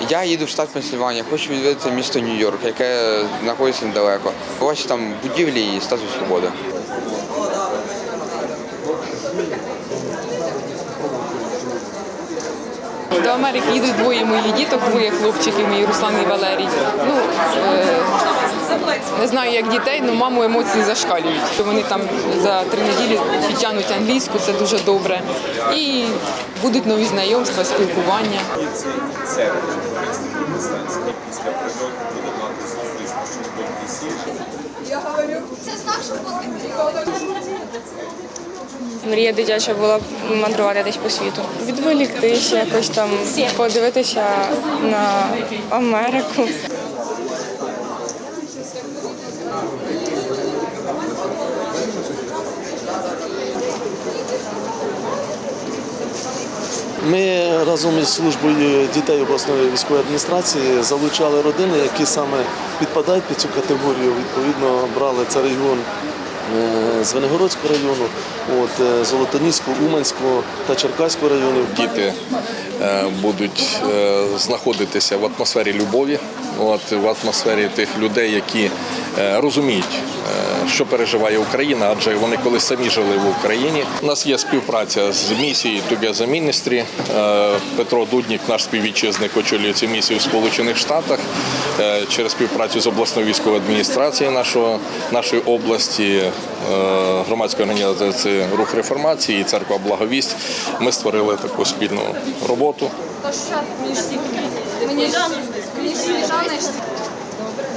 Я їду в штат Пенсильванія, хочу відвідати місто Нью-Йорк, яке знаходиться недалеко. Бачу там будівлі і статус свободи. До Америки їдуть двоє моїх діток, двоє хлопчиків, мій Руслан і Валерій. Ну, е, не знаю, як дітей, але маму емоції зашкалюють. Вони там за три неділі підтягнуть англійську, це дуже добре. І будуть нові знайомства, спілкування. це після прильоту буде мати зустріч Це знак, що буде Мрія дитяча була мандрувати десь по світу. Відволіктися, якось там подивитися на Америку. Ми разом із службою дітей обласної військової адміністрації залучали родини, які саме підпадають під цю категорію. Відповідно, брали це регіон е, Звенигородського району, е, Золотоніського, Уманського та Черкаського районів. діти будуть е, знаходитися в атмосфері любові, от, в атмосфері тих людей, які е, розуміють, е, що переживає Україна, адже вони колись самі жили в Україні. У нас є співпраця з місією Together Ministry. Е, Петро Дуднік, наш співвітчизник, очолює цю місію в Сполучених Штатах Е, через співпрацю з обласною військовою адміністрацією нашого, нашої області, е, громадської організації Рух реформації і церква Благовість. Ми створили таку спільну роботу. То що між мені між Жанною Добре,